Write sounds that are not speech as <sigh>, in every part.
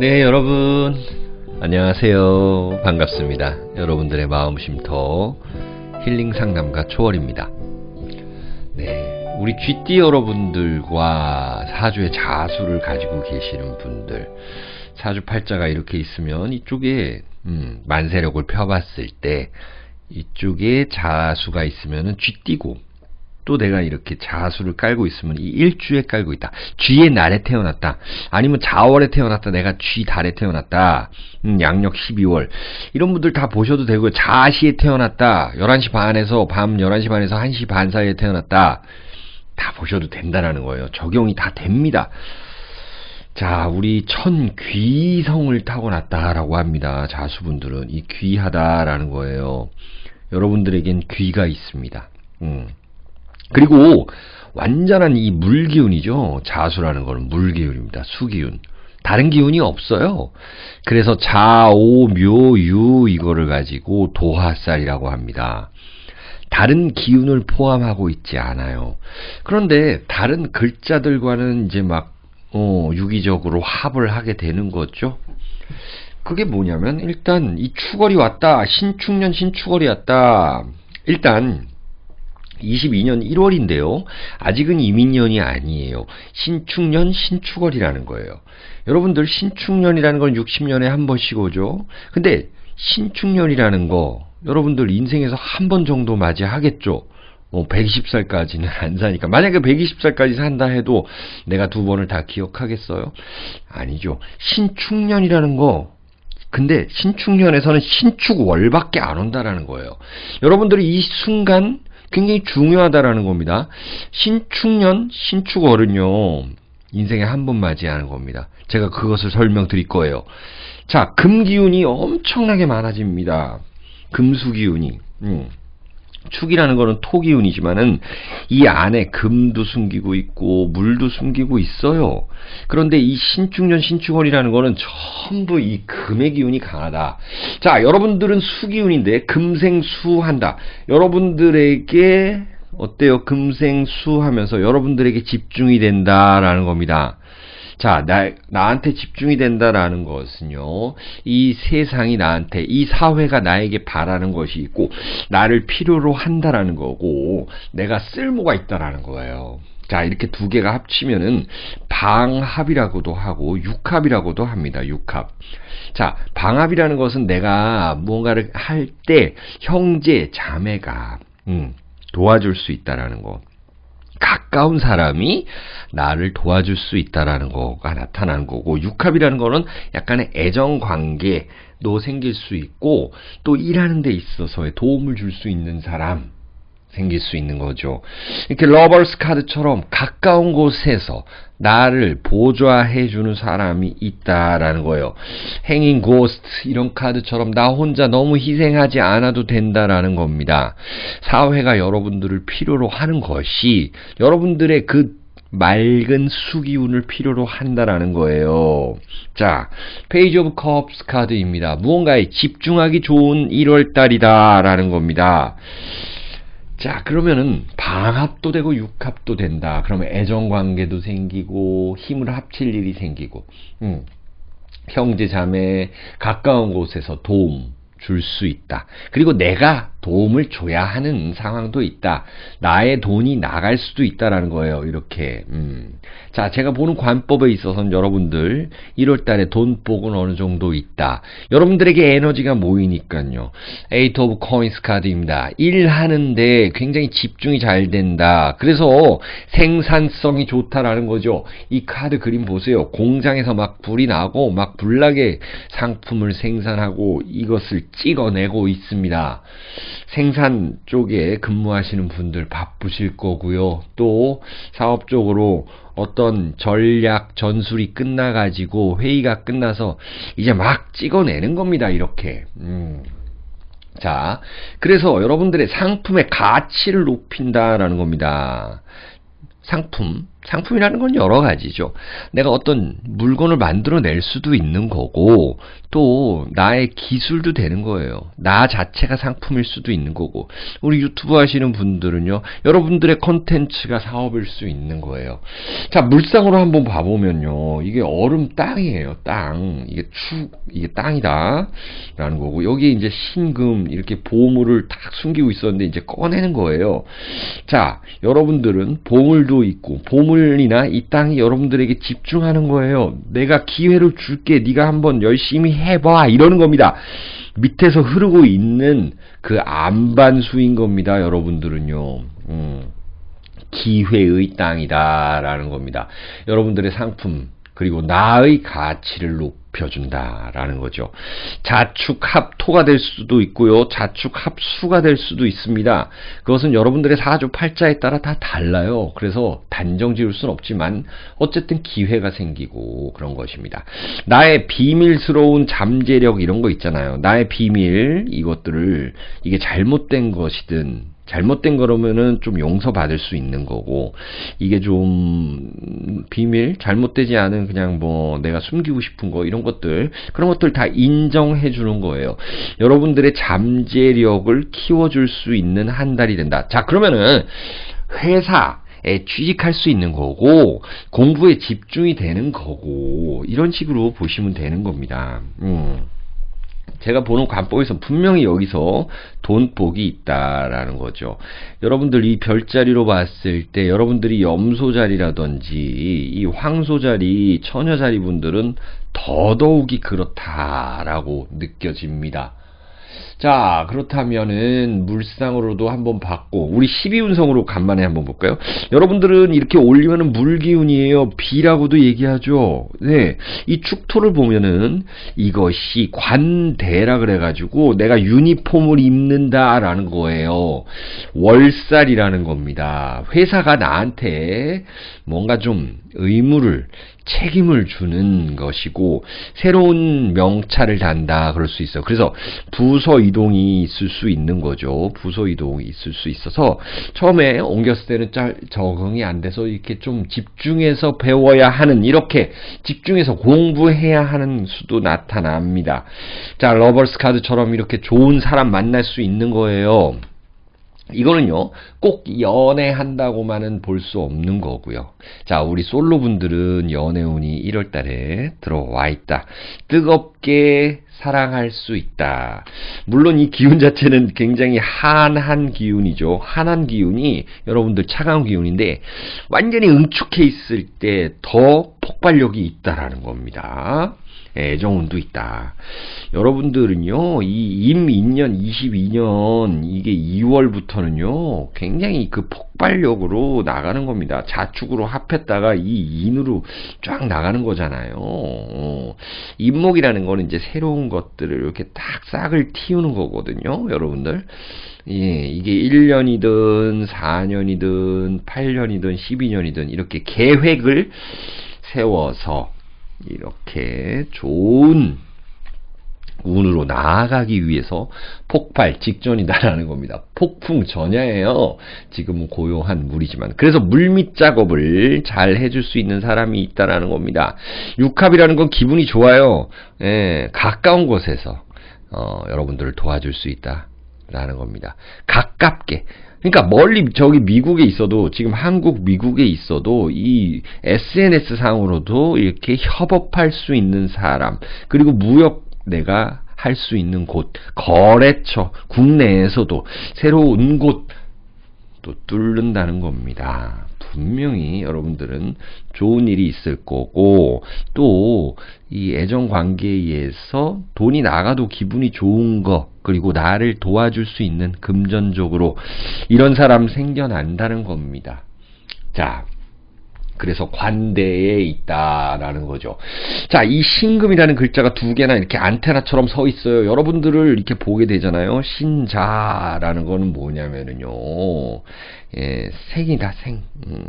네, 여러분. 안녕하세요. 반갑습니다. 여러분들의 마음 쉼터 힐링 상담가 초월입니다. 네, 우리 쥐띠 여러분들과 사주의 자수를 가지고 계시는 분들, 사주 팔자가 이렇게 있으면 이쪽에 음, 만세력을 펴봤을 때 이쪽에 자수가 있으면은 쥐띠고 또 내가 이렇게 자수를 깔고 있으면 이 일주에 깔고 있다. 쥐의 날에 태어났다. 아니면 자월에 태어났다. 내가 쥐 달에 태어났다. 음, 양력 12월. 이런 분들 다 보셔도 되고요. 자시에 태어났다. 11시 반에서 밤 11시 반에서 1시 반 사이에 태어났다. 다 보셔도 된다라는 거예요. 적용이 다 됩니다. 자, 우리 천 귀성을 타고났다라고 합니다. 자수분들은 이 귀하다라는 거예요. 여러분들에겐 귀가 있습니다. 음. 그리고 완전한 이 물기운이죠. 자수라는 거는 물기운입니다. 수기운. 다른 기운이 없어요. 그래서 자오, 묘, 유 이거를 가지고 도화살이라고 합니다. 다른 기운을 포함하고 있지 않아요. 그런데 다른 글자들과는 이제 막 어, 유기적으로 합을 하게 되는 거죠. 그게 뭐냐면 일단 이 추월이 왔다. 신축년 신축월이 왔다. 일단 22년 1월인데요. 아직은 이민년이 아니에요. 신축년 신축월이라는 거예요. 여러분들 신축년이라는 건 60년에 한 번씩 오죠. 근데 신축년이라는 거 여러분들 인생에서 한 번 정도 맞이하겠죠. 뭐 120살까지는 <laughs> 안 사니까 만약에 120살까지 산다 해도 내가 두 번을 다 기억하겠어요? 아니죠. 신축년이라는 거 근데 신축년에서는 신축월밖에 안 온다라는 거예요. 여러분들이 이 순간 굉장히 중요하다라는 겁니다. 신축년, 신축월은요, 인생에 한 번 맞이하는 겁니다. 제가 그것을 설명드릴 거예요. 자, 금기운이 엄청나게 많아집니다. 금수기운이. 음. 축이라는 거는 토기운이지만은 이 안에 금도 숨기고 있고 물도 숨기고 있어요. 그런데 이 신축년 신축월이라는 거는 전부 이 금의 기운이 강하다. 자, 여러분들은 수기운인데 금생수한다. 여러분들에게 어때요? 금생수 하면서 여러분들에게 집중이 된다라는 겁니다. 자, 나, 나한테 집중이 된다라는 것은요, 이 세상이 나한테, 이 사회가 나에게 바라는 것이 있고, 나를 필요로 한다라는 거고, 내가 쓸모가 있다라는 거예요. 자, 이렇게 두 개가 합치면은 방합이라고도 하고, 육합이라고도 합니다. 육합. 자, 방합이라는 것은 내가 무언가를 할 때 형제, 자매가, 음, 도와줄 수 있다라는 거. 가까운 사람이 나를 도와줄 수 있다라는 거가 나타나는 거고 육합이라는 거는 약간의 애정 관계도 생길 수 있고 또 일하는 데 있어서의 도움을 줄 수 있는 사람 생길 수 있는 거죠. 이렇게 러버스 카드처럼 가까운 곳에서 나를 보좌해 주는 사람이 있다라는 거예요. 행인 고스트 이런 카드처럼 나 혼자 너무 희생하지 않아도 된다라는 겁니다. 사회가 여러분들을 필요로 하는 것이 여러분들의 그 맑은 수기운을 필요로 한다라는 거예요. 자, 페이지 오브 컵스 카드입니다. 무언가에 집중하기 좋은 1월달이다라는 겁니다. 자, 그러면은 방합도 되고 육합도 된다. 그러면 애정 관계도 생기고 힘을 합칠 일이 생기고, 음. 형제 자매 가까운 곳에서 도움 줄 수 있다. 그리고 내가 도움을 줘야 하는 상황도 있다. 나의 돈이 나갈 수도 있다라는 거예요. 이렇게. 음. 자, 제가 보는 관법에 있어서는 여러분들 1월 달에 돈복은 어느 정도 있다. 여러분들에게 에너지가 모이니까요. 에이트 오브 코인스 카드입니다. 일하는데 굉장히 집중이 잘 된다. 그래서 생산성이 좋다라는 거죠. 이 카드 그림 보세요. 공장에서 막 불이 나고 막 불나게 상품을 생산하고 이것을 찍어내고 있습니다. 생산 쪽에 근무하시는 분들 바쁘실 거고요. 또 사업적으로 어떤 전략 전술이 끝나 가지고 회의가 끝나서 이제 막 찍어내는 겁니다. 이렇게. 음. 자, 그래서 여러분들의 상품의 가치를 높인다라는 겁니다. 상품, 상품이라는 건 여러 가지죠. 내가 어떤 물건을 만들어낼 수도 있는 거고, 또 나의 기술도 되는 거예요. 나 자체가 상품일 수도 있는 거고, 우리 유튜브 하시는 분들은요, 여러분들의 컨텐츠가 사업일 수 있는 거예요. 자, 물상으로 한번 봐보면요, 이게 얼음 땅이에요, 땅. 이게 축, 이게 땅이다. 라는 거고, 여기 이제 신금, 이렇게 보물을 딱 숨기고 있었는데, 이제 꺼내는 거예요. 자, 여러분들은 보물도 있고, 보 물이나 이 땅이 여러분들에게 집중하는 거예요. 내가 기회를 줄게. 네가 한번 열심히 해봐. 이러는 겁니다. 밑에서 흐르고 있는 그 안반수인 겁니다. 여러분들은요. 음, 기회의 땅이다라는 겁니다. 여러분들의 상품 그리고 나의 가치를 높여준다라는 거죠. 자축합토가 될 수도 있고요. 자축합수가 될 수도 있습니다. 그것은 여러분들의 사주 팔자에 따라 다 달라요. 그래서 단정 지을 수는 없지만 어쨌든 기회가 생기고 그런 것입니다. 나의 비밀스러운 잠재력 이런 거 있잖아요. 나의 비밀 이것들을 이게 잘못된 것이든 잘못된 거라면은 좀 용서받을 수 있는 거고 이게 좀 비밀 잘못되지 않은 그냥 뭐 내가 숨기고 싶은 거 이런 것들 그런 것들 다 인정해 주는 거예요. 여러분들의 잠재력을 키워줄 수 있는 한 달이 된다. 자 그러면은 회사 에 취직할 수 있는 거고 공부에 집중이 되는 거고 이런 식으로 보시면 되는 겁니다. 음. 제가 보는 관법에서 분명히 여기서 돈복이 있다라는 거죠. 여러분들 이 별자리로 봤을 때 여러분들이 염소자리라든지 이 황소자리, 처녀자리 분들은 더더욱이 그렇다라고 느껴집니다. 자, 그렇다면은 물상으로도 한번 봤고 우리 12운성으로 간만에 한번 볼까요? 여러분들은 이렇게 올리면은 물기운이에요. 비라고도 얘기하죠. 네. 이 축토를 보면은 이것이 관대라 그래 가지고 내가 유니폼을 입는다라는 거예요. 월살이라는 겁니다. 회사가 나한테 뭔가 좀 의무를 책임을 주는 것이고 새로운 명찰을 단다 그럴 수 있어요. 그래서 부서 이동이 있을 수 있는 거죠. 부서 이동이 있을 수 있어서 처음에 옮겼을 때는 잘 적응이 안 돼서 이렇게 좀 집중해서 배워야 하는 이렇게 집중해서 공부해야 하는 수도 나타납니다. 자, 러버스 카드처럼 이렇게 좋은 사람 만날 수 있는 거예요. 이거는요, 꼭 연애한다고만은 볼 수 없는 거고요. 자, 우리 솔로분들은 연애운이 1월 달에 들어와 있다. 뜨겁게 사랑할 수 있다. 물론 이 기운 자체는 굉장히 한한 기운이죠. 한한 기운이 여러분들 차가운 기운인데 완전히 응축해 있을 때 더 폭발력이 있다라는 겁니다. 애정운도 있다. 여러분들은요, 이 임인년 22년, 이게 2월부터는요, 굉장히 그 폭발력으로 나가는 겁니다. 자축으로 합했다가 이 인으로 쫙 나가는 거잖아요. 어, 임목이라는 거는 이제 새로운 것들을 이렇게 딱 싹을 틔우는 거거든요, 여러분들. 예, 이게 1년이든 4년이든 8년이든 12년이든 이렇게 계획을 세워서 이렇게 좋은 운으로 나아가기 위해서 폭발 직전이다라는 겁니다. 폭풍 전야예요. 지금은 고요한 물이지만 그래서 물밑 작업을 잘 해줄 수 있는 사람이 있다라는 겁니다. 육합이라는 건 기분이 좋아요. 예, 가까운 곳에서 어, 여러분들을 도와줄 수 있다라는 겁니다. 가깝게 그러니까 멀리 저기 미국에 있어도 지금 한국 미국에 있어도 이 SNS 상으로도 이렇게 협업할 수 있는 사람 그리고 무역 내가 할 수 있는 곳 거래처 국내에서도 새로운 곳 또 뚫는다는 겁니다. 분명히 여러분들은 좋은 일이 있을 거고 또 이 애정 관계에서 돈이 나가도 기분이 좋은 거 그리고 나를 도와줄 수 있는 금전적으로 이런 사람 생겨난다는 겁니다. 자, 그래서 관대에 있다라는 거죠. 자, 이 신금이라는 글자가 두 개나 이렇게 안테나처럼 서 있어요. 여러분들을 이렇게 보게 되잖아요. 신자라는 거는 뭐냐면은요. 예, 생이다, 생. 음,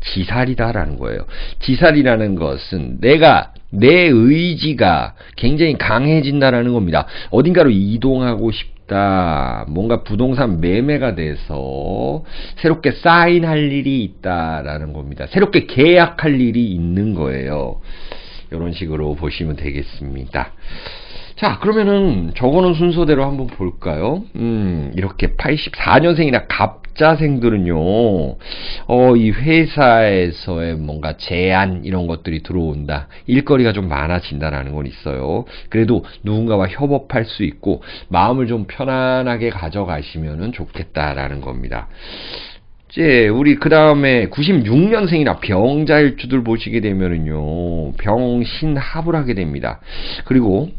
지살이다라는 거예요. 지살이라는 것은 내가 내 의지가 굉장히 강해진다라는 겁니다. 어딘가로 이동하고 싶 있다. 뭔가 부동산 매매가 돼서 새롭게 사인할 일이 있다라는 겁니다. 새롭게 계약할 일이 있는 거예요. 이런 식으로 보시면 되겠습니다. 자, 그러면은 저거는 순서대로 한번 볼까요? 음, 이렇게 84년생이나 갑자생들은요, 어, 이 회사에서의 뭔가 제안, 이런 것들이 들어온다. 일거리가 좀 많아진다라는 건 있어요. 그래도 누군가와 협업할 수 있고, 마음을 좀 편안하게 가져가시면은 좋겠다라는 겁니다. 이제 우리 그 다음에 96년생이나 병자일주들 보시게 되면은요 병신합을 하게 됩니다. 그리고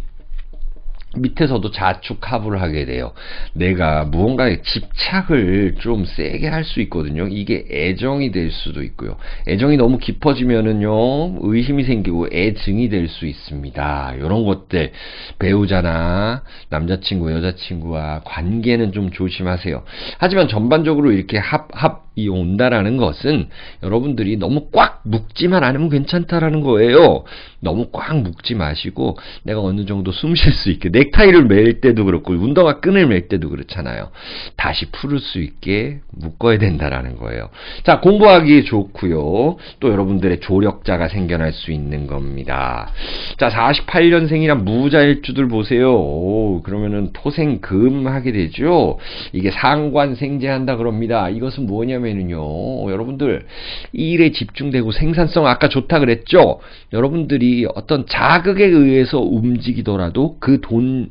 밑에서도 자축합을 하게 돼요. 내가 무언가에 집착을 좀 세게 할 수 있거든요. 이게 애정이 될 수도 있고요. 애정이 너무 깊어지면은요, 의심이 생기고 애증이 될 수 있습니다. 이런 것들, 배우자나 남자친구, 여자친구와 관계는 좀 조심하세요. 하지만 전반적으로 이렇게 합, 합 이 온다라는 것은 여러분들이 너무 꽉 묶지만 않으면 괜찮다라는 거예요. 너무 꽉 묶지 마시고, 내가 어느 정도 숨 쉴 수 있게, 넥타이를 맬 때도 그렇고 운동화 끈을 맬 때도 그렇잖아요. 다시 풀을 수 있게 묶어야 된다라는 거예요. 자, 공부하기 좋고요. 또 여러분들의 조력자가 생겨날 수 있는 겁니다. 자, 48년생이나 무자일주들 보세요. 오, 그러면은 토생금 하게 되죠. 이게 상관 생재한다 그럽니다. 이것은 뭐냐면 은요. 여러분들 일에 집중되고 생산성 아까 좋다 그랬죠. 여러분들이 어떤 자극에 의해서 움직이더라도 그 돈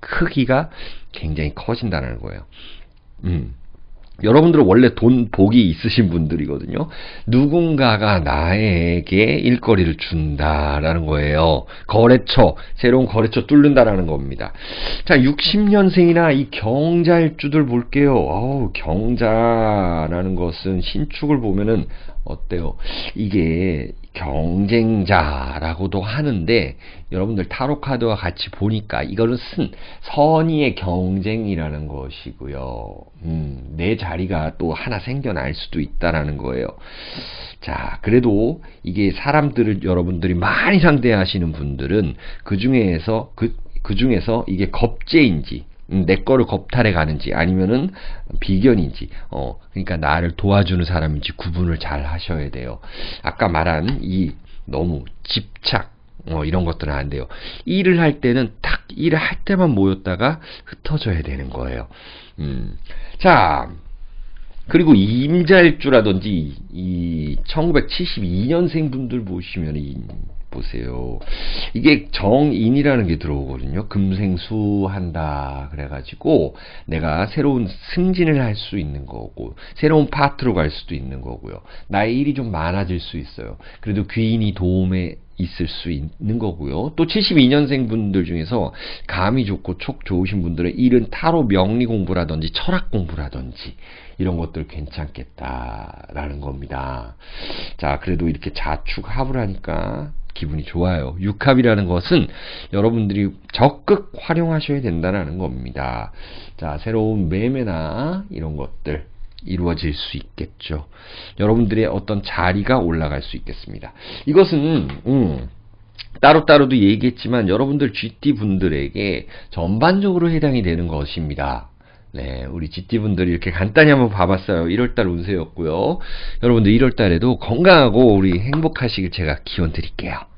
크기가 굉장히 커진다는 거예요. 음. 여러분들은 원래 돈 복이 있으신 분들이거든요. 누군가가 나에게 일거리를 준다라는 거예요. 거래처, 새로운 거래처 뚫는다라는 겁니다. 자, 60년생이나 이 경자일주들 볼게요. 어우, 경자라는 것은 신축을 보면은 어때요? 이게 경쟁자라고도 하는데 여러분들 타로 카드와 같이 보니까 이거는 쓴 선의의 경쟁이라는 것이고요. 음, 내 자리가 또 하나 생겨날 수도 있다라는 거예요. 자, 그래도 이게 사람들을 여러분들이 많이 상대하시는 분들은 그 중에서 그, 그 중에서 이게 겁제인지 음, 내 거를 겁탈해 가는지 아니면은 비견인지 어 그러니까 나를 도와주는 사람인지 구분을 잘 하셔야 돼요. 아까 말한 이 너무 집착 어, 이런 것들은 안 돼요. 일을 할 때는 딱 일을 할 때만 모였다가 흩어져야 되는 거예요. 음. 자, 그리고 임자일주라든지 이 1972년생 분들 보시면 이 보세요. 이게 정인이라는 게 들어오거든요. 금생수한다. 그래가지고 내가 새로운 승진을 할 수 있는 거고, 새로운 파트로 갈 수도 있는 거고요. 나의 일이 좀 많아질 수 있어요. 그래도 귀인이 도움에 있을 수 있는 거고요. 또 72년생 분들 중에서 감이 좋고 촉 좋으신 분들의 일은 타로 명리 공부라든지 철학 공부라든지 이런 것들 괜찮겠다라는 겁니다. 자, 그래도 이렇게 자축 합을 하니까 기분이 좋아요. 육합이라는 것은 여러분들이 적극 활용하셔야 된다는 겁니다. 자, 새로운 매매나 이런 것들 이루어질 수 있겠죠. 여러분들의 어떤 자리가 올라갈 수 있겠습니다. 이것은 음, 따로따로도 얘기했지만 여러분들 GT 분들에게 전반적으로 해당이 되는 것입니다. 네, 우리 GT분들이 이렇게 간단히 한번 봐봤어요. 1월달 운세였고요. 여러분들 1월달에도 건강하고 우리 행복하시길 제가 기원 드릴게요.